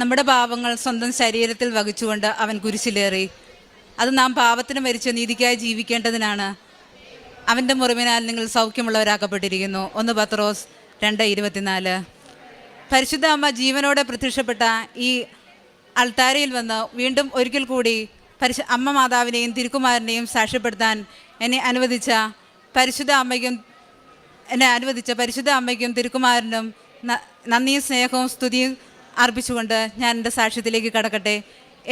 നമ്മുടെ പാപങ്ങൾ സ്വന്തം ശരീരത്തിൽ വഹിച്ചുകൊണ്ട് അവൻ കുരിശിലേറി. അത് നാം പാപത്തിന് മരിച്ച നീതിക്കായി ജീവിക്കേണ്ടതിനാണ്. അവന്റെ മുറിവിനാൽ നിങ്ങൾ സൗഖ്യമുള്ളവരാക്കപ്പെട്ടിരിക്കുന്നു. ഒന്ന് പത്രോസ് രണ്ട് ഇരുപത്തിനാല്. പരിശുദ്ധ അമ്മ ജീവനോടെ പ്രത്യക്ഷപ്പെട്ട ഈ അൾത്താരയിൽ വന്ന് വീണ്ടും ഒരിക്കൽ കൂടി പരിശു അമ്മ മാതാവിനെയും തിരുക്കുമാരനെയും സാക്ഷ്യപ്പെടുത്താൻ എന്നെ അനുവദിച്ച പരിശുദ്ധ അമ്മയ്ക്കും എന്നെ അനുവദിച്ച പരിശുദ്ധ അമ്മയ്ക്കും തിരുക്കുമാരനും നന്ദിയും സ്നേഹവും സ്തുതിയും അർപ്പിച്ചുകൊണ്ട് ഞാൻ എന്റെ സാക്ഷ്യത്തിലേക്ക് കടക്കട്ടെ.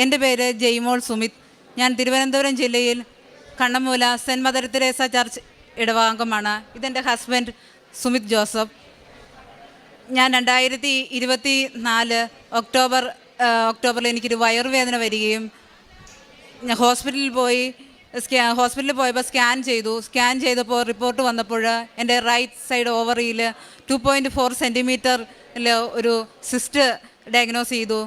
എന്റെ പേര് ജയ്മോൾ സുമിത്. ഞാൻ തിരുവനന്തപുരം ജില്ലയിൽ Kannammoola Saint Mother Teresa church ഇടവാംഗമാണ് ഇതെന്റെ ഹസ്ബൻഡ് സുമിത് ജോസഫ്. ഞാൻ രണ്ടായിരത്തി ഇരുപത്തി നാല് ഒക്ടോബർ ഒക്ടോബറിൽ എനിക്കൊരു വയറുവേദന വരികയും ഞാൻ ഹോസ്പിറ്റലിൽ പോയി സ്കാ ഹോസ്പിറ്റലിൽ പോയപ്പോൾ സ്കാൻ ചെയ്തു. സ്കാൻ ചെയ്തപ്പോൾ റിപ്പോർട്ട് വന്നപ്പോൾ എന്റെ റൈറ്റ് സൈഡ് ഓവറിയിൽ ടു പോയിന്റ് ഫോർ സെന്റിമീറ്ററിൽ ഒരു സിസ്റ്റ് ഡയഗ്നോസ് ചെയ്തു.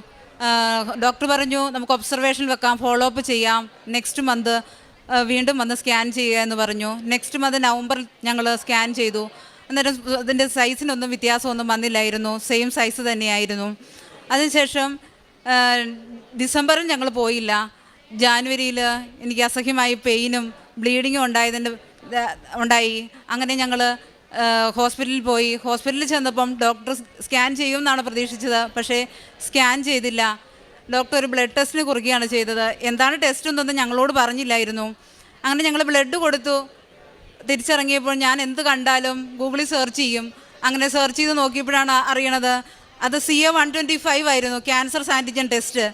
ഡോക്ടർ പറഞ്ഞു നമുക്ക് ഒബ്സർവേഷൻ വെക്കാം ഫോളോ അപ്പ് ചെയ്യാം നെക്സ്റ്റ് മന്ത് വീണ്ടും വന്ന് സ്കാൻ ചെയ്യുക എന്ന് പറഞ്ഞു. നെക്സ്റ്റ് മന്ത് നവംബറിൽ ഞങ്ങൾ സ്കാൻ ചെയ്തു. അന്നേരം അതിന്റെ സൈസിനൊന്നും വ്യത്യാസമൊന്നും വന്നില്ലായിരുന്നു. സെയിം സൈസ് തന്നെയായിരുന്നു. അതിനുശേഷം ഡിസംബറിൽ ഞങ്ങൾ പോയില്ല. ജാനുവരിയിൽ എനിക്ക് അസഹ്യമായി പെയിനും ബ്ലീഡിങ്ങും ഉണ്ടായതിന്റെ ഉണ്ടായി. അങ്ങനെ ഞങ്ങൾ ഹോസ്പിറ്റലിൽ പോയി. ഹോസ്പിറ്റലിൽ ചെന്നപ്പം ഡോക്ടർ സ്കാൻ ചെയ്യുമെന്നാണ് പ്രതീക്ഷിച്ചത്. പക്ഷേ സ്കാൻ ചെയ്തില്ല. ഡോക്ടർ ഒരു ബ്ലഡ് ടെസ്റ്റിന് കുറുകയാണ് ചെയ്തത്. എന്താണ് ടെസ്റ്റ് എന്നൊന്നും ഞങ്ങളോട് പറഞ്ഞില്ലായിരുന്നു. അങ്ങനെ ഞങ്ങൾ ബ്ലഡ് കൊടുത്തു. തിരിച്ചിറങ്ങിയപ്പോൾ ഞാൻ എന്ത് കണ്ടാലും ഗൂഗിളിൽ സെർച്ച് ചെയ്യും. അങ്ങനെ സെർച്ച് ചെയ്ത് നോക്കിയപ്പോഴാണ് അറിയണത് അത് C A one twenty five ആയിരുന്നു ക്യാൻസർ സാന്റിജൻ ടെസ്റ്റ്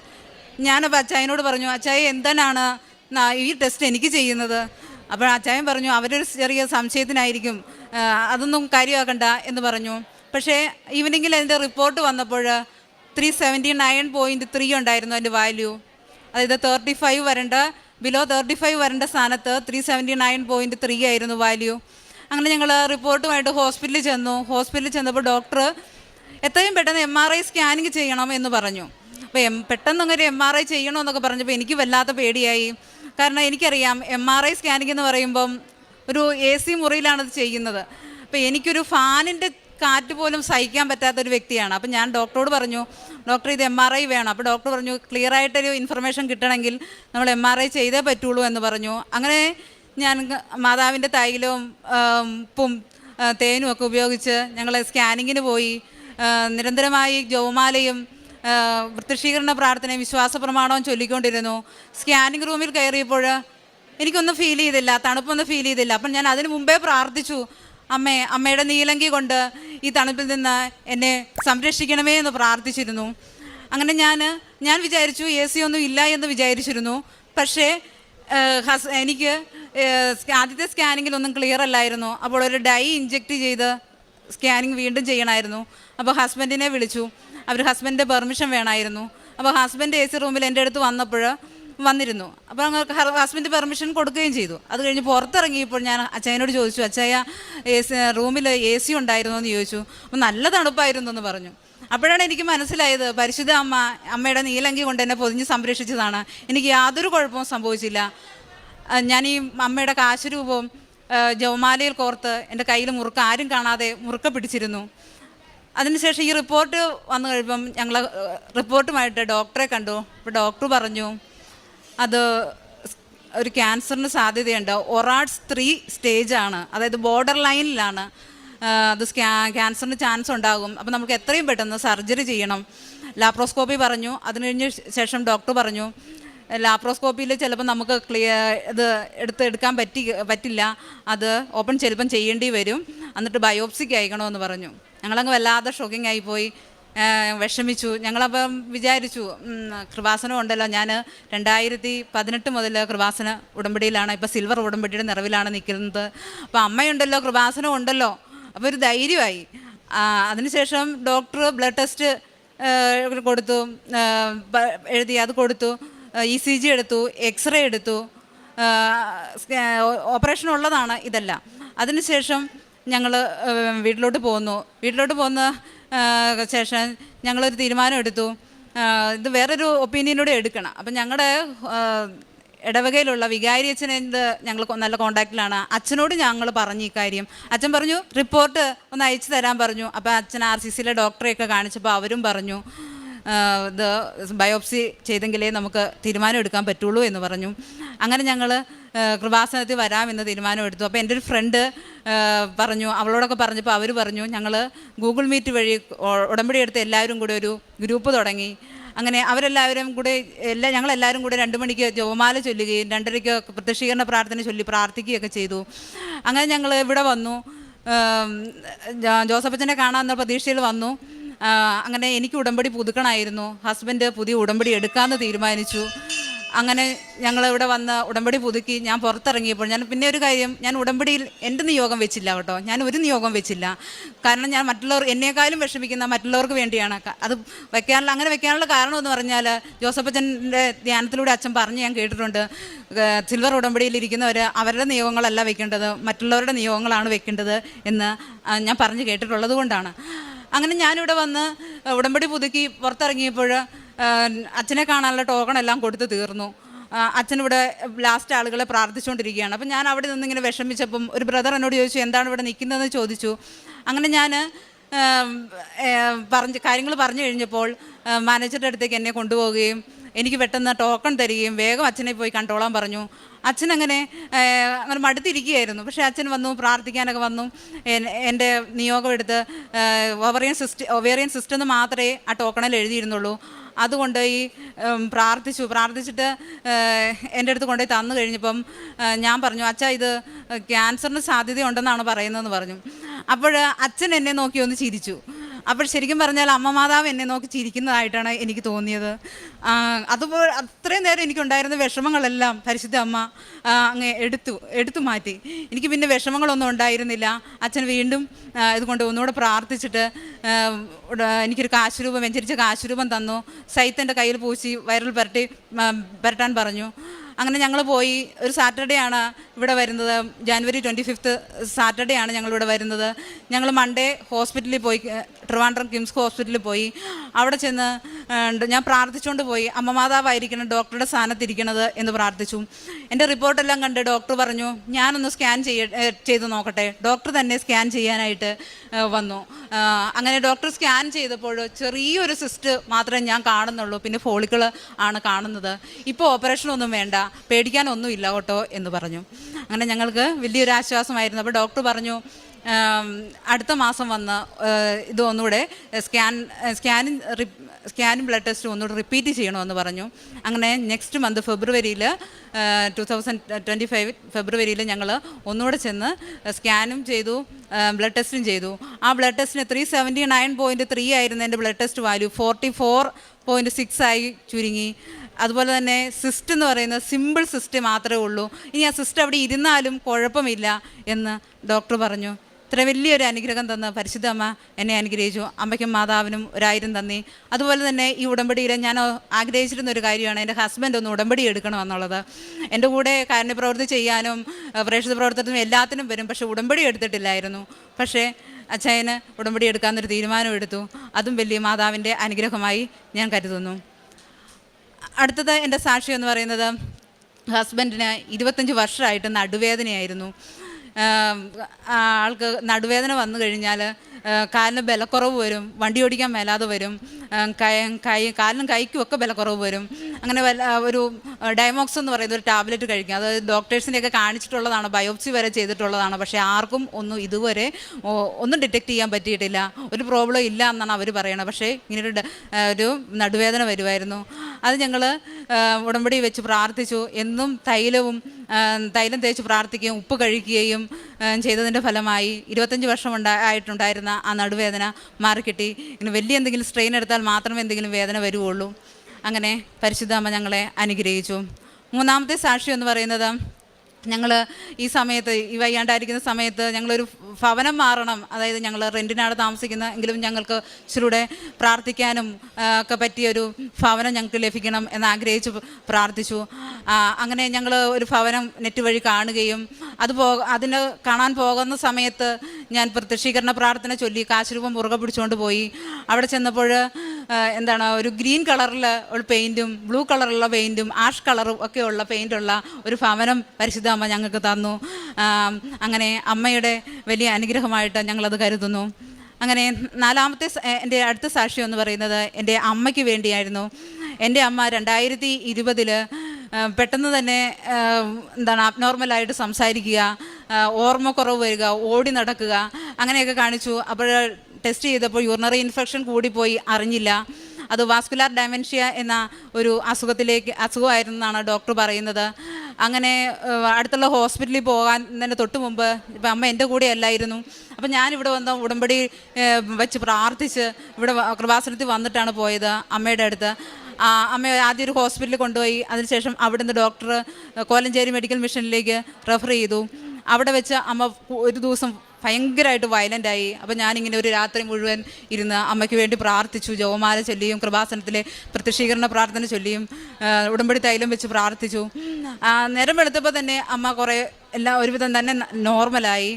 ഞാനപ്പോൾ അച്ചായനോട് പറഞ്ഞു അച്ചായ എന്തിനാണ് ഈ ടെസ്റ്റ് എനിക്ക് ചെയ്യുന്നത്? അപ്പോൾ അച്ചായൻ പറഞ്ഞു അവരൊരു ചെറിയ സംശയത്തിനായിരിക്കും അതൊന്നും കാര്യമാക്കണ്ട എന്ന് പറഞ്ഞു. പക്ഷേ ഈവനിങ്ങിൽ അതിന്റെ റിപ്പോർട്ട് വന്നപ്പോൾ three seventy nine point three ഉണ്ടായിരുന്നു അതിന്റെ വാല്യൂ അതായത് തേർട്ടി ഫൈവ് വരേണ്ട ബിലോ തേർട്ടി ഫൈവ് വരേണ്ട സ്ഥാനത്ത് three seventy nine point three ആയിരുന്നു വാല്യൂ അങ്ങനെ ഞങ്ങൾ റിപ്പോർട്ടുമായിട്ട് ഹോസ്പിറ്റലിൽ ചെന്നു. ഹോസ്പിറ്റലിൽ ചെന്നപ്പോൾ ഡോക്ടർ എത്രയും പെട്ടെന്ന് എം ആർ ഐ സ്കാനിങ് ചെയ്യണം എന്ന് പറഞ്ഞു. അപ്പോൾ എം പെട്ടെന്ന് അങ്ങനെ എം ആർ ഐ ചെയ്യണമെന്നൊക്കെ പറഞ്ഞപ്പോൾ എനിക്ക് വല്ലാത്ത പേടിയായി. കാരണം എനിക്കറിയാം എം ആർ ഐ സ്കാനിങ് എന്ന് പറയുമ്പം ഒരു എ സി മുറിയിലാണത് ചെയ്യുന്നത്. അപ്പോൾ എനിക്കൊരു ഫാനിന്റെ കാറ്റ് പോലും സഹിക്കാൻ പറ്റാത്ത ഒരു വ്യക്തിയാണ്. അപ്പം ഞാൻ ഡോക്ടറോട് പറഞ്ഞു ഡോക്ടർ ഇത് എം ആർ ഐ വേണം. അപ്പോൾ ഡോക്ടർ പറഞ്ഞു ക്ലിയർ ആയിട്ടൊരു ഇൻഫർമേഷൻ കിട്ടണമെങ്കിൽ നമ്മൾ എം ആർ ഐ ചെയ്തേ പറ്റുള്ളൂ എന്ന് പറഞ്ഞു. അങ്ങനെ ഞാൻ മാതാവിന്റെ തൈലവും ഉപ്പും തേനും ഒക്കെ ഉപയോഗിച്ച് ഞങ്ങൾ സ്കാനിങ്ങിന് പോയി. നിരന്തരമായി ജോമാലയും ആ, വൃത്തിശീകരണ പ്രാർത്ഥനയും വിശ്വാസ പ്രമാണവും ചൊല്ലിക്കൊണ്ടിരുന്നു. സ്കാനിങ് റൂമിൽ കയറിയപ്പോൾ എനിക്കൊന്നും ഫീൽ ചെയ്തില്ല തണുപ്പൊന്നും ഫീൽ ചെയ്തില്ല. അപ്പം ഞാൻ അതിന് മുമ്പേ പ്രാർത്ഥിച്ചു അമ്മേ അമ്മയുടെ നീലങ്കി കൊണ്ട് ഈ തണുപ്പിൽ നിന്ന് എന്നെ സംരക്ഷിക്കണമേ എന്ന് പ്രാർത്ഥിച്ചിരുന്നു. അങ്ങനെ ഞാൻ ഞാൻ വിചാരിച്ചു എ സി ഒന്നും ഇല്ല എന്ന് വിചാരിച്ചിരുന്നു. പക്ഷേ ഹസ് എനിക്ക് ആദ്യത്തെ സ്കാനിങ്ങിലൊന്നും ക്ലിയർ അല്ലായിരുന്നു. അപ്പോൾ ഒരു ഡൈ ഇഞ്ചെക്റ്റ് ചെയ്ത് സ്കാനിങ് വീണ്ടും ചെയ്യണമായിരുന്നു അപ്പോൾ ഹസ്ബൻഡിനെ വിളിച്ചു. അവർ ഹസ്ബൻഡിന്റെ പെർമിഷൻ വേണമായിരുന്നു അപ്പോൾ ഹസ്ബൻഡ് എ സി റൂമിൽ എന്റെ അടുത്ത് വന്നപ്പോൾ വന്നിരുന്നു. അപ്പോൾ ഞങ്ങൾക്ക് ഹസ്ബൻഡ് പെർമിഷൻ കൊടുക്കുകയും ചെയ്തു. അത് കഴിഞ്ഞ് പുറത്തിറങ്ങിയപ്പോൾ ഞാൻ അച്ഛനോട് ചോദിച്ചു അച്ചായ എ സി റൂമിൽ എ സി ഉണ്ടായിരുന്നു? എന്ന് ചോദിച്ചു. അപ്പോൾ നല്ല തണുപ്പായിരുന്നു എന്ന് പറഞ്ഞു. അപ്പോഴാണ് എനിക്ക് മനസ്സിലായത് പരിശുദ്ധ അമ്മ അമ്മയുടെ നീലങ്കി കൊണ്ട് എന്നെ പൊതിഞ്ഞ് സംരക്ഷിച്ചതാണ്. എനിക്ക് യാതൊരു കുഴപ്പവും സംഭവിച്ചില്ല. ഞാൻ ഈ അമ്മയുടെ കാശുരൂപവും ജവമാലയിൽ കോർത്ത് എന്റെ കയ്യിൽ മുറുക്ക ആരും കാണാതെ മുറുക്ക പിടിച്ചിരുന്നു. അതിനുശേഷം ഈ റിപ്പോർട്ട് വന്നു കഴിയുമ്പം ഞങ്ങൾ റിപ്പോർട്ടുമായിട്ട് ഡോക്ടറെ കണ്ടു. അപ്പോൾ ഡോക്ടർ പറഞ്ഞു അത് ഒരു ക്യാൻസറിന് സാധ്യതയുണ്ട്. ഒറാഡ്സ് ത്രീ സ്റ്റേജാണ്. അതായത് ബോർഡർ ലൈനിലാണ്. അത് സ്കാ ക്യാൻസറിന് ചാൻസ് ഉണ്ടാകും. അപ്പോൾ നമുക്ക് എത്രയും പെട്ടെന്ന് സർജറി ചെയ്യണം. ലാപ്രോസ്കോപ്പി പറഞ്ഞു. അതിന് കഴിഞ്ഞ ശേഷം ഡോക്ടർ പറഞ്ഞു ലാപ്രോസ്കോപ്പിയിൽ ചിലപ്പോൾ നമുക്ക് ക്ലിയർ ഇത് എടുത്ത് എടുക്കാൻ പറ്റി പറ്റില്ല. അത് ഓപ്പൺ ചിലപ്പം ചെയ്യേണ്ടി വരും. എന്നിട്ട് ബയോപ്സിക്ക് അയക്കണമെന്ന് പറഞ്ഞു. ഞങ്ങളങ്ങ് വല്ലാതെ ഷോക്കിംഗ് ആയിപ്പോയി വിഷമിച്ചു. ഞങ്ങളപ്പം വിചാരിച്ചു കൃപാസനം ഉണ്ടല്ലോ. ഞാൻ രണ്ടായിരത്തി പതിനെട്ട് മുതൽ കൃപാസന ഉടമ്പടിയിലാണ്. ഇപ്പോൾ സിൽവർ ഉടമ്പടിയുടെ നിറവിലാണ് നിൽക്കുന്നത്. അപ്പോൾ അമ്മയുണ്ടല്ലോ കൃപാസനം ഉണ്ടല്ലോ. അപ്പോൾ ഒരു ധൈര്യമായി. അതിനുശേഷം ഡോക്ടർ ബ്ലഡ് ടെസ്റ്റ് കൊടുത്തു. എഴുതി അത് കൊടുത്തു. ഇ സി ജി എടുത്തു എക്സ്റേ എടുത്തു ഓപ്പറേഷൻ ഉള്ളതാണ് ഇതെല്ലാം. അതിനുശേഷം ഞങ്ങൾ വീട്ടിലോട്ട് പോന്നു. വീട്ടിലോട്ട് പോകുന്ന ശേഷം ഞങ്ങളൊരു തീരുമാനം എടുത്തു. ഇത് വേറൊരു ഒപ്പീനിയനോട് എടുക്കണം. അപ്പം ഞങ്ങളുടെ ഇടവകയിലുള്ള വികാരി അച്ഛനെന്ത് ഞങ്ങൾ നല്ല കോണ്ടാക്റ്റിലാണ് അച്ഛനോട് ഞങ്ങൾ പറഞ്ഞു ഇക്കാര്യം കാര്യം. അച്ഛൻ പറഞ്ഞു റിപ്പോർട്ട് ഒന്ന് അയച്ചു തരാൻ പറഞ്ഞു. അപ്പോൾ അച്ഛൻ ആർ സി സിയിലെ ഡോക്ടറെയൊക്കെ കാണിച്ചപ്പോൾ അവരും പറഞ്ഞു. ഇത് ബയോപ്സി ചെയ്തെങ്കിലേ നമുക്ക് തീരുമാനം എടുക്കാൻ പറ്റുള്ളൂ എന്ന് പറഞ്ഞു. അങ്ങനെ ഞങ്ങൾ കൃപാസനത്തിൽ വരാമെന്ന് തീരുമാനമെടുത്തു അപ്പോൾ എന്റെ ഒരു ഫ്രണ്ട് പറഞ്ഞു അവളോടൊക്കെ പറഞ്ഞപ്പോൾ അവർ പറഞ്ഞു ഞങ്ങൾ ഗൂഗിൾ മീറ്റ് വഴി ഉടമ്പടി എടുത്ത് എല്ലാവരും കൂടെ ഒരു ഗ്രൂപ്പ് തുടങ്ങി. അങ്ങനെ അവരെല്ലാവരും കൂടെ എല്ലാ ഞങ്ങളെല്ലാവരും കൂടെ രണ്ട് മണിക്ക് ജപമാല ചൊല്ലുകയും രണ്ടരയ്ക്ക് പ്രത്യക്ഷീകരണ പ്രാർത്ഥന ചൊല്ലി പ്രാർത്ഥിക്കുകയൊക്കെ ചെയ്തു. അങ്ങനെ ഞങ്ങൾ ഇവിടെ വന്നു. ജോസഫച്ചനെ കാണാമെന്ന പ്രതീക്ഷയിൽ വന്നു. അങ്ങനെ എനിക്ക് ഉടമ്പടി പുതുക്കണമായിരുന്നു. ഹസ്ബൻഡ് പുതിയ ഉടമ്പടി എടുക്കാമെന്ന് തീരുമാനിച്ചു. അങ്ങനെ ഞങ്ങൾ ഇവിടെ വന്ന് ഉടമ്പടി പുതുക്കി ഞാൻ പുറത്തിറങ്ങിയപ്പോൾ ഞാൻ പിന്നെ ഒരു കാര്യം ഞാൻ ഉടമ്പടിയിൽ എന്റെ നിയോഗം വെച്ചില്ല കേട്ടോ. ഞാൻ ഒരു നിയോഗം വെച്ചില്ല. കാരണം ഞാൻ മറ്റുള്ളവർ എന്നേക്കാളും വിഷമിക്കുന്ന മറ്റുള്ളവർക്ക് വേണ്ടിയാണ്. അത് വെക്കാനുള്ള അങ്ങനെ വെക്കാനുള്ള കാരണം എന്ന് പറഞ്ഞാൽ ജോസഫച്ചന്റെ ധ്യാനത്തിലൂടെ അച്ഛൻ പറഞ്ഞ് ഞാൻ കേട്ടിട്ടുണ്ട്. സിൽവർ ഉടമ്പടിയിൽ ഇരിക്കുന്നവർ അവരുടെ നിയോഗങ്ങളല്ല വെക്കേണ്ടത് മറ്റുള്ളവരുടെ നിയോഗങ്ങളാണ് വെക്കേണ്ടത് എന്ന് ഞാൻ പറഞ്ഞ് കേട്ടിട്ടുള്ളത് കൊണ്ടാണ്. അങ്ങനെ ഞാനിവിടെ വന്ന് ഉടമ്പടി പുതുക്കി പുറത്തിറങ്ങിയപ്പോൾ അച്ഛനെ കാണാനുള്ള ടോക്കൺ എല്ലാം കൊടുത്ത് തീർന്നു. അച്ഛനിവിടെ ലാസ്റ്റ് ആളുകളെ പ്രാർത്ഥിച്ചുകൊണ്ടിരിക്കുകയാണ്. അപ്പം ഞാൻ അവിടെ നിന്ന് ഇങ്ങനെ വിഷമിച്ചപ്പം ഒരു ബ്രദർ എന്നോട് ചോദിച്ചു എന്താണ് ഇവിടെ നിൽക്കുന്നതെന്ന്? ചോദിച്ചു. അങ്ങനെ ഞാൻ പറഞ്ഞ് കാര്യങ്ങൾ പറഞ്ഞു കഴിഞ്ഞപ്പോൾ മാനേജറുടെ അടുത്തേക്ക് എന്നെ കൊണ്ടുപോവുകയും എനിക്ക് പെട്ടെന്ന് ടോക്കൺ തരികയും വേഗം അച്ഛനെ പോയി കണ്ടോളാൻ പറഞ്ഞു. അച്ഛൻ അങ്ങനെ മടുത്തിരിക്കുകയായിരുന്നു. പക്ഷേ അച്ഛൻ വന്നു പ്രാർത്ഥിക്കാനൊക്കെ വന്നു. എന്റെ നിയോഗം എടുത്ത് ഒവേറിയൻ സിസ്റ്റ് ഒവേറിയൻ സിസ്റ്റം എന്ന് മാത്രമേ ആ ടോക്കണിൽ എഴുതിയിരുന്നുള്ളൂ. അതുകൊണ്ട് ഈ പ്രാർത്ഥിച്ചു. പ്രാർത്ഥിച്ചിട്ട് എന്റെ അടുത്ത് കൊണ്ടുപോയി തന്നു കഴിഞ്ഞപ്പം ഞാൻ പറഞ്ഞു അച്ഛാ ഇത് ക്യാൻസറിന് സാധ്യതയുണ്ടെന്നാണ് പറയുന്നതെന്ന് പറഞ്ഞു. അപ്പോൾ അച്ഛൻ എന്നെ നോക്കി ഒന്ന് ചിരിച്ചു. അപ്പോൾ ശരിക്കും പറഞ്ഞാൽ അമ്മ മാതാവ് എന്നെ നോക്കി ചിരിക്കുന്നതായിട്ടാണ് എനിക്ക് തോന്നിയത്. അതുപോലെ അത്രയും നേരം എനിക്കുണ്ടായിരുന്ന വിഷമങ്ങളെല്ലാം പരിശുദ്ധ അമ്മ അങ്ങ് എടുത്തു എടുത്തു മാറ്റി. എനിക്ക് പിന്നെ വിഷമങ്ങളൊന്നും ഉണ്ടായിരുന്നില്ല. അച്ഛൻ വീണ്ടും ഇതുകൊണ്ട് ഒന്നുകൂടെ പ്രാർത്ഥിച്ചിട്ട് എനിക്കൊരു കാശുരൂപം വെഞ്ചരിച്ച കാശുരൂപം തന്നു. സൈത്തന്റെ കയ്യിൽ പൂശി വയറിൽ പുരട്ടി പുരട്ടാൻ പറഞ്ഞു. അങ്ങനെ ഞങ്ങൾ പോയി. ഒരു സാറ്റർഡേ ആണ് ഇവിടെ വരുന്നത്. ജാനുവരി ട്വന്റി ഫിഫ്ത്ത് സാറ്റർഡേ ആണ് ഞങ്ങൾ ഇവിടെ വരുന്നത്. ഞങ്ങൾ മൺഡേ ഹോസ്പിറ്റലിൽ പോയി ട്രിവാൻഡ്രം കിംസ് ഹോസ്പിറ്റലിൽ പോയി. അവിടെ ചെന്ന് ഞാൻ പ്രാർത്ഥിച്ചുകൊണ്ട് പോയി. അമ്മ മാതാവായിരിക്കണം ഡോക്ടറുടെ സ്ഥാനത്തിരിക്കണത് എന്ന് പ്രാർത്ഥിച്ചു. എന്റെ റിപ്പോർട്ടെല്ലാം കണ്ട് ഡോക്ടർ പറഞ്ഞു ഞാനൊന്ന് സ്കാൻ ചെയ്യ ചെയ്ത് നോക്കട്ടെ. ഡോക്ടർ തന്നെ സ്കാൻ ചെയ്യാനായിട്ട് വന്നു. അങ്ങനെ ഡോക്ടർ സ്കാൻ ചെയ്തപ്പോൾ ചെറിയൊരു സിസ്റ്റ് മാത്രമേ ഞാൻ കാണുന്നുള്ളൂ. പിന്നെ ഫോളിക്കിൾ ആണ് കാണുന്നത്. ഇപ്പോൾ ഓപ്പറേഷനൊന്നും വേണ്ട. പേടിക്കാനൊന്നും ഇല്ല കേട്ടോ എന്ന് പറഞ്ഞു. അങ്ങനെ ഞങ്ങൾക്ക് വലിയൊരു ആശ്വാസമായിരുന്നു അപ്പോൾ ഡോക്ടർ പറഞ്ഞു അടുത്ത മാസം വന്ന് ഇത് ഒന്നുകൂടെ സ്കാൻ സ്കാനിങ് സ്കാനും ബ്ലഡ് ടെസ്റ്റും ഒന്നുകൂടെ റിപ്പീറ്റ് ചെയ്യണമെന്ന് പറഞ്ഞു. അങ്ങനെ നെക്സ്റ്റ് മന്ത് ഫെബ്രുവരിയിൽ ടു തൗസൻഡ് ട്വന്റി ഫൈവ് ഫെബ്രുവരിയിൽ ഞങ്ങൾ ഒന്നുകൂടെ ചെന്ന് സ്കാനും ചെയ്തു ബ്ലഡ് ടെസ്റ്റും ചെയ്തു. ആ ബ്ലഡ് ടെസ്റ്റിന് three seventy nine point three ആയിരുന്നു എന്റെ blood test value. Forty four point six ആയി ചുരുങ്ങി. അതുപോലെ തന്നെ സിസ്റ്റ് എന്ന് പറയുന്നത് സിമ്പിൾ സിസ്റ്റ് മാത്രമേ ഉള്ളൂ. ഇനി ആ സിസ്റ്റ് അവിടെ ഇരുന്നാലും കുഴപ്പമില്ല എന്ന് ഡോക്ടർ പറഞ്ഞു. ഇത്ര വലിയൊരു അനുഗ്രഹം തന്ന പരിശുദ്ധ അമ്മ എന്നെ അനുഗ്രഹിച്ചു. അമ്മയ്ക്കും മാതാവിനും ഒരായിരം തന്നി അതുപോലെ തന്നെ ഈ ഉടമ്പടിയിൽ ഞാൻ ആഗ്രഹിച്ചിരുന്ന ഒരു കാര്യമാണ്. എന്റെ ഹസ്ബൻഡ് ഒന്ന് ഉടമ്പടി എടുക്കണമെന്നുള്ളത് എന്റെ കൂടെ കാരുണ്യപ്രവൃത്തി ചെയ്യാനും പ്രേക്ഷിത പ്രവർത്തനത്തിനും എല്ലാത്തിനും വരും. പക്ഷേ ഉടമ്പടി എടുത്തിട്ടില്ലായിരുന്നു. പക്ഷേ അച്ഛന് ഉടമ്പടി എടുക്കാമെന്നൊരു തീരുമാനം എടുത്തു. അതും വലിയ മാതാവിന്റെ അനുഗ്രഹമായി ഞാൻ കരുതുന്നു. അടുത്തത് എന്റെ സാക്ഷി എന്ന് പറയുന്നത് ഹസ്ബൻഡിന് ഇരുപത്തഞ്ച് വർഷമായിട്ട് നടുവേദനയായിരുന്നു. ആൾക്ക് നടുവേദന വന്നു കഴിഞ്ഞാൽ കാലിന് ബലക്കുറവ് വരും വണ്ടി ഓടിക്കാൻ മേലാതെ വരും കൈ കൈ കാലിനും കൈക്കും ഒക്കെ ബലക്കുറവ് വരും. അങ്ങനെ വല്ല ഒരു ഡയമോക്സ് എന്ന് പറയുന്ന ഒരു ടാബ്ലറ്റ് കഴിക്കും. അത് ഡോക്ടേഴ്സിനെയൊക്കെ കാണിച്ചിട്ടുള്ളതാണ് ബയോപ്സി വരെ ചെയ്തിട്ടുള്ളതാണ്. പക്ഷേ ആർക്കും ഒന്നും ഇതുവരെ ഒന്നും ഡിറ്റക്ട് ചെയ്യാൻ പറ്റിയിട്ടില്ല. ഒരു പ്രോബ്ലം ഇല്ല എന്നാണ് അവർ പറയണത്. പക്ഷേ ഇങ്ങനൊരു ഒരു നടുവേദന വരുമായിരുന്നു. അത് ഞങ്ങൾ ഉടമ്പടി വെച്ച് പ്രാർത്ഥിച്ചു. എന്നും തൈലവും തൈലം തേച്ച് പ്രാർത്ഥിക്കുകയും ഉപ്പ് കഴിക്കുകയും ചെയ്തതിന്റെ ഫലമായി ഇരുപത്തഞ്ച് വർഷം ഉണ്ടാ ആയിട്ടുണ്ടായിരുന്ന ആ നടുവേദന മാറിക്കിട്ടി. ഇങ്ങനെ വലിയ എന്തെങ്കിലും സ്ട്രെയിൻ എടുത്താൽ മാത്രമേ എന്തെങ്കിലും വേദന വരുവുള്ളൂ. അങ്ങനെ പരിശുദ്ധാമ്മ ഞങ്ങളെ അനുഗ്രഹിച്ചു. മൂന്നാമത്തെ സാക്ഷി എന്ന് പറയുന്നത് ഞങ്ങൾ ഈ സമയത്ത് ഈ വയ്യാണ്ടായിരിക്കുന്ന സമയത്ത് ഞങ്ങളൊരു ഭവനം മാറണം. അതായത് ഞങ്ങൾ റെന്റിനാണ് താമസിക്കുന്ന എങ്കിലും ഞങ്ങൾക്ക് ഇച്ചിലൂടെ പ്രാർത്ഥിക്കാനും ഒക്കെ ഒക്കെ പറ്റിയൊരു ഭവനം ഞങ്ങൾക്ക് ലഭിക്കണം എന്നാഗ്രഹിച്ച് പ്രാർത്ഥിച്ചു. അങ്ങനെ ഞങ്ങൾ ഒരു ഭവനം നെറ്റ് വഴി കാണുകയും അത് പോ അതിന് കാണാൻ പോകുന്ന സമയത്ത് ഞാൻ പ്രത്യക്ഷീകരണ പ്രാർത്ഥന ചൊല്ലി കാശുരൂപം മുറുകെ പിടിച്ചുകൊണ്ട് പോയി. അവിടെ ചെന്നപ്പോൾ എന്താണ് ഒരു ഗ്രീൻ കളറിൽ ഒരു പെയിന്റും ബ്ലൂ കളറുള്ള പെയിന്റും ആഷ് കളറും ഒക്കെ ഉള്ള പെയിന്റുള്ള ഒരു ഭവനം പരിശുദ്ധ അമ്മ ഞങ്ങൾക്ക് തന്നു. അങ്ങനെ അമ്മയുടെ വലിയ അനുഗ്രഹമായിട്ട് ഞങ്ങളത് കരുതുന്നു. അങ്ങനെ നാലാമത്തെ എന്റെ അടുത്ത സാക്ഷ്യം എന്ന് പറയുന്നത് എന്റെ അമ്മയ്ക്ക് വേണ്ടിയായിരുന്നു. എന്റെ അമ്മ രണ്ടായിരത്തി ഇരുപതിൽ പെട്ടെന്ന് തന്നെ എന്താണ് അബ്നോർമലായിട്ട് സംസാരിക്കുക ഓർമ്മക്കുറവ് വരിക ഓടി നടക്കുക അങ്ങനെയൊക്കെ കാണിച്ചു. അപ്പോൾ ടെസ്റ്റ് ചെയ്തപ്പോൾ യൂറിനറി ഇൻഫെക്ഷൻ കൂടിപ്പോയി അറിഞ്ഞില്ല. അത് വാസ്കുലാർ ഡയമെൻഷ്യ എന്ന ഒരു അസുഖത്തിലേക്ക് അസുഖമായിരുന്നെന്നാണ് ഡോക്ടർ പറയുന്നത്. അങ്ങനെ അടുത്തുള്ള ഹോസ്പിറ്റലിൽ പോകാൻ തന്നെ തൊട്ട് മുമ്പ് ഇപ്പം അമ്മ എന്റെ കൂടെ അല്ലായിരുന്നു. അപ്പം ഞാനിവിടെ വന്ന ഉടമ്പടി വെച്ച് പ്രാർത്ഥിച്ച് ഇവിടെ കൃപാസനത്തിൽ വന്നിട്ടാണ് പോയത് അമ്മയുടെ അടുത്ത്. അമ്മ ആദ്യം ഒരു ഹോസ്പിറ്റലിൽ കൊണ്ടുപോയി അതിനുശേഷം അവിടുന്ന് ഡോക്ടർ കോലഞ്ചേരി മെഡിക്കൽ മിഷനിലേക്ക് റെഫർ ചെയ്തു. അവിടെ വെച്ച് അമ്മ ഒരു ദിവസം ഭയങ്കരമായിട്ട് വയലന്റ് ആയി. അപ്പോൾ ഞാനിങ്ങനെ ഒരു രാത്രി മുഴുവൻ ഇരുന്ന് അമ്മയ്ക്ക് വേണ്ടി പ്രാർത്ഥിച്ചു. ജവമാല ചൊല്ലിയും കൃപാസനത്തിലെ പ്രത്യക്ഷീകരണ പ്രാർത്ഥന ചൊല്ലിയും ഉടമ്പടി തൈലം വെച്ച് പ്രാർത്ഥിച്ചു. നേരം വെളുത്തപ്പോൾ തന്നെ അമ്മ കുറേ എല്ലാം ഒരുവിധം തന്നെ നോർമലായി.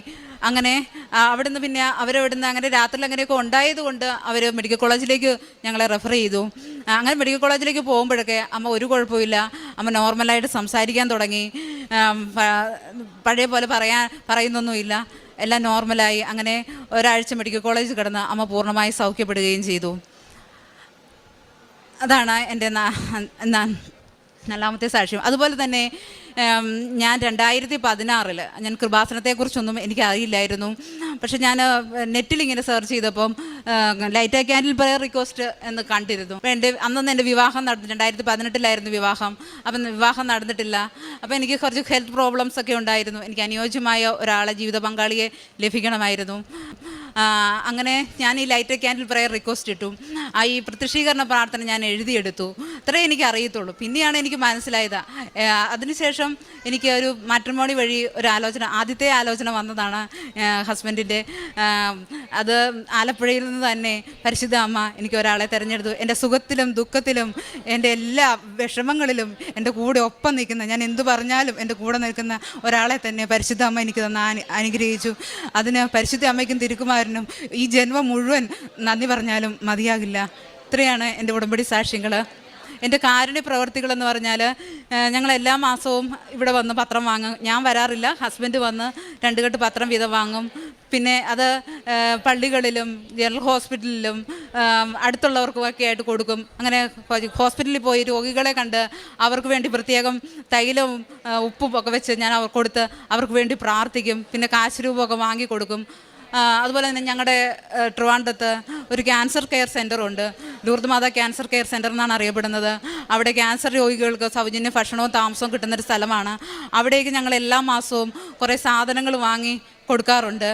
അങ്ങനെ അവിടെ അവിടുന്ന് പിന്നെ അവരവിടുന്ന് അങ്ങനെ രാത്രിയിൽ അങ്ങനെയൊക്കെ ഉണ്ടായതുകൊണ്ട് അവർ മെഡിക്കൽ കോളേജിലേക്ക് ഞങ്ങളെ റെഫർ ചെയ്തു. അങ്ങനെ മെഡിക്കൽ കോളേജിലേക്ക് പോകുമ്പോഴൊക്കെ അമ്മ ഒരു കുഴപ്പമില്ല അമ്മ നോർമലായിട്ട് സംസാരിക്കാൻ തുടങ്ങി. പഴയ പോലെ പറയാൻ പറയുന്നൊന്നുമില്ല. എല്ലാം നോർമലായി. അങ്ങനെ ഒരാഴ്ച മെഡിക്കൽ കോളേജിൽ കിടന്ന് അമ്മ പൂർണമായി സൗഖ്യപ്പെടുകയും ചെയ്തു. അതാണ് എന്റെ നാലാമത്തെ സാക്ഷ്യം. അതുപോലെ തന്നെ ഞാൻ രണ്ടായിരത്തി പതിനാറിൽ ഞാൻ കൃപാസനത്തെക്കുറിച്ചൊന്നും എനിക്ക് അറിയില്ലായിരുന്നു പക്ഷെ ഞാൻ നെറ്റിൽ ഇങ്ങനെ സെർച്ച് ചെയ്തപ്പം ലൈറ്റ് ക്യാൻഡിൽ പ്രയർ റിക്വസ്റ്റ് എന്ന് കണ്ടിരുന്നു. എന്റെ അന്നൊന്നും എന്റെ വിവാഹം നടന്നു രണ്ടായിരത്തി പതിനെട്ടിലായിരുന്നു വിവാഹം. അപ്പം വിവാഹം നടന്നിട്ടില്ല. അപ്പം എനിക്ക് കുറച്ച് ഹെൽത്ത് പ്രോബ്ലംസ് ഒക്കെ ഉണ്ടായിരുന്നു. എനിക്ക് അനുയോജ്യമായ ഒരാളെ ജീവിത പങ്കാളിയെ ലഭിക്കണമായിരുന്നു. അങ്ങനെ ഞാൻ ഈ ലൈറ്റ് ക്യാൻഡിൽ പ്രയർ റിക്വസ്റ്റ് ഇട്ടു. ആ ഈ പ്രത്യക്ഷീകരണ പ്രാർത്ഥന ഞാൻ എഴുതിയെടുത്തു. അത്രേ എനിക്ക് അറിയത്തുള്ളൂ പിന്നെയാണ് എനിക്ക് മനസ്സിലായത്. ഏ, അതിനുശേഷം എനിക്ക് ഒരു മാട്രിമോണി വഴി ഒരു ആലോചന ആദ്യത്തെ ആലോചന വന്നതാണ് ഹസ്ബൻഡിന്റെ അത് ആലപ്പുഴയിൽ നിന്ന് തന്നെ പരിശുദ്ധ അമ്മ എനിക്ക് ഒരാളെ തിരഞ്ഞെടുത്തു. എന്റെ സുഖത്തിലും ദുഃഖത്തിലും എന്റെ എല്ലാ വിഷമങ്ങളിലും എന്റെ കൂടെ ഒപ്പം നിൽക്കുന്ന ഞാൻ എന്തു പറഞ്ഞാലും എന്റെ കൂടെ നിൽക്കുന്ന ഒരാളെ തന്നെ പരിശുദ്ധ അമ്മ എനിക്ക് തന്ന അനു- അനുഗ്രഹിച്ചു. അതിന് പരിശുദ്ധ അമ്മയ്ക്കും തിരുക്കുമാരനും ഈ ജന്മം മുഴുവൻ നന്ദി പറഞ്ഞാലും മതിയാകില്ല. ഇത്രയാണ് എന്റെ ഉടമ്പടി സാക്ഷ്യങ്ങൾ എന്റെ കാരുണ്യ പ്രവർത്തികളെന്ന് പറഞ്ഞാൽ ഞങ്ങൾ എല്ലാ മാസവും ഇവിടെ വന്ന് പത്രം വാങ്ങും. ഞാൻ വരാറില്ല. ഹസ്ബൻഡ് വന്ന് രണ്ട് കെട്ട് പത്രം വീതം വാങ്ങും. പിന്നെ അത് പള്ളികളിലും ജനറൽ ഹോസ്പിറ്റലിലും അടുത്തുള്ളവർക്കുമൊക്കെ ആയിട്ട് കൊടുക്കും. അങ്ങനെ ഹോസ്പിറ്റലിൽ പോയി രോഗികളെ കണ്ട് അവർക്ക് വേണ്ടി പ്രത്യേകം തൈലവും ഉപ്പും ഒക്കെ വെച്ച് ഞാൻ അവർ കൊടുത്ത് അവർക്ക് വേണ്ടി പ്രാർത്ഥിക്കും. പിന്നെ കാശ് രൂപമൊക്കെ വാങ്ങി കൊടുക്കും. ആ, അതുപോലെ തന്നെ ഞങ്ങളുടെ ട്രിവാൻഡത്ത് ഒരു ക്യാൻസർ കെയർ സെന്റർ ഉണ്ട്. മാത ക്യാൻസർ കെയർ സെന്റർ എന്നാണ് അറിയപ്പെടുന്നത്. അവിടെ ക്യാൻസർ രോഗികൾക്ക് സൗജന്യ ഭക്ഷണവും താമസവും കിട്ടുന്നൊരു സ്ഥലമാണ്. അവിടേക്ക് ഞങ്ങൾ എല്ലാ മാസവും കുറേ സാധനങ്ങൾ വാങ്ങി കൊടുക്കാറുണ്ട്.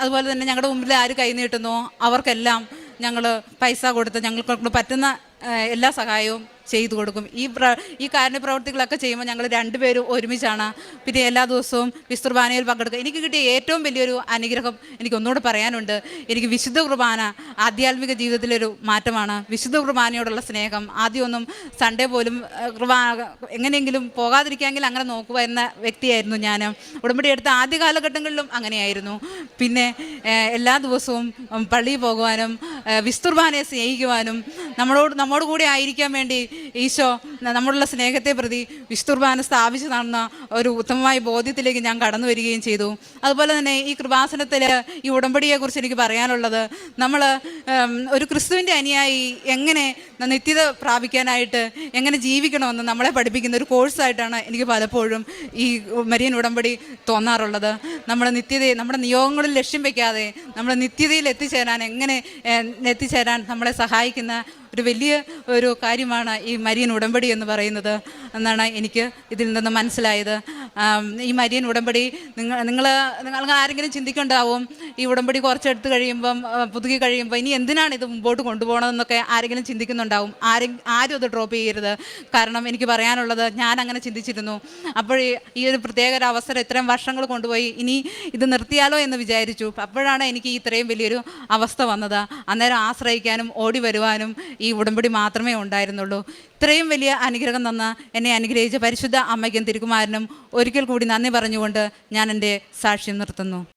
അതുപോലെ തന്നെ ഞങ്ങളുടെ മുമ്പിൽ ആര് കൈ നീട്ടുന്നോ? അവർക്കെല്ലാം ഞങ്ങൾ പൈസ കൊടുത്ത് ഞങ്ങൾക്ക് പറ്റുന്ന എല്ലാ സഹായവും ചെയ്തു കൊടുക്കും. ഈ പ്ര ഈ കാരുണ്യ പ്രവർത്തികളൊക്കെ ചെയ്യുമ്പോൾ ഞങ്ങൾ രണ്ടുപേരും ഒരുമിച്ചാണ്. പിന്നെ എല്ലാ ദിവസവും വിസ്തുർബാനയിൽ പങ്കെടുക്കുക. എനിക്ക് കിട്ടിയ ഏറ്റവും വലിയൊരു അനുഗ്രഹം എനിക്ക് ഒന്നുകൂടെ പറയാനുണ്ട്. എനിക്ക് വിശുദ്ധ കുർബാന ആധ്യാത്മിക ജീവിതത്തിലൊരു മാറ്റമാണ്. വിശുദ്ധ കുർബാനയോടുള്ള സ്നേഹം. ആദ്യമൊന്നും സൺഡേ പോലും കുർബാന എങ്ങനെയെങ്കിലും പോകാതിരിക്കാമെങ്കിൽ അങ്ങനെ നോക്കുക എന്ന വ്യക്തിയായിരുന്നു ഞാൻ. ഉടമ്പടി എടുത്ത ആദ്യ കാലഘട്ടങ്ങളിലും അങ്ങനെയായിരുന്നു. പിന്നെ എല്ലാ ദിവസവും പള്ളിയിൽ പോകുവാനും വിസ്തുർബാനയെ സ്നേഹിക്കുവാനും നമ്മളോട് നമ്മോട് കൂടെ ആയിരിക്കാൻ വേണ്ടി ഈശോ നമ്മളുള്ള സ്നേഹത്തെ പ്രതി വിസ്തുർബാന സ്ഥാപിച്ചു നടന്ന ഒരു ഉത്തമമായ ബോധ്യത്തിലേക്ക് ഞാൻ കടന്നു വരികയും ചെയ്തു. അതുപോലെ തന്നെ ഈ കൃപാസനത്തിൽ ഈ ഉടമ്പടിയെക്കുറിച്ച് എനിക്ക് പറയാനുള്ളത് നമ്മൾ ഒരു ക്രിസ്തുവിന്റെ അനുയായി എങ്ങനെ നിത്യത പ്രാപിക്കാനായിട്ട് എങ്ങനെ ജീവിക്കണമെന്ന് നമ്മളെ പഠിപ്പിക്കുന്ന ഒരു കോഴ്സായിട്ടാണ് എനിക്ക് പലപ്പോഴും ഈ മരിയൻ ഉടമ്പടി തോന്നാറുള്ളത്. നമ്മുടെ നിത്യതയെ നമ്മുടെ നിയോഗങ്ങളിൽ ലക്ഷ്യം വയ്ക്കാതെ നമ്മുടെ നിത്യതയിൽ എത്തിച്ചേരാൻ എങ്ങനെ എത്തിച്ചേരാൻ നമ്മളെ സഹായിക്കുന്ന ഒരു വലിയ ഒരു കാര്യമാണ് ഈ മരിയൻ ഉടമ്പടി എന്ന് പറയുന്നത് എന്നാണ് എനിക്ക് ഇതിൽ നിന്ന് മനസ്സിലായത്. ഈ മരിയൻ ഉടമ്പടി നിങ്ങൾ നിങ്ങൾ നിങ്ങൾ ആരെങ്കിലും ചിന്തിക്കുന്നുണ്ടാവും ഈ ഉടമ്പടി കുറച്ചെടുത്ത് കഴിയുമ്പം പുതുക്കി കഴിയുമ്പോൾ ഇനി എന്തിനാണ് ഇത് മുമ്പോട്ട് കൊണ്ടുപോകണമെന്നൊക്കെ ആരെങ്കിലും ചിന്തിക്കുന്നുണ്ടാവും. ആരും ആരും അത് ഡ്രോപ്പ് ചെയ്യരുത്. കാരണം എനിക്ക് പറയാനുള്ളത് ഞാൻ അങ്ങനെ ചിന്തിച്ചിരുന്നു. അപ്പോൾ ഈ- ഒരു പ്രത്യേക ഒരു അവസരം ഇത്രയും വർഷങ്ങൾ കൊണ്ടുപോയി ഇനി ഇത് നിർത്തിയാലോ എന്ന് വിചാരിച്ചു. അപ്പോഴാണ് എനിക്ക് ഇത്രയും വലിയൊരു അവസ്ഥ വന്നത്. അന്നേരം ആശ്രയിക്കാനും ഓടി വരുവാനും ഈ ഉടമ്പടി മാത്രമേ ഉണ്ടായിരുന്നുള്ളൂ. ഇത്രയും വലിയ അനുഗ്രഹം തന്ന എന്നെ അനുഗ്രഹിച്ച പരിശുദ്ധ അമ്മയ്ക്കും തിരുക്കുമാരനും ഒരിക്കൽ കൂടി നന്ദി പറഞ്ഞുകൊണ്ട് ഞാൻ എന്റെ സാക്ഷ്യം നിർത്തുന്നു.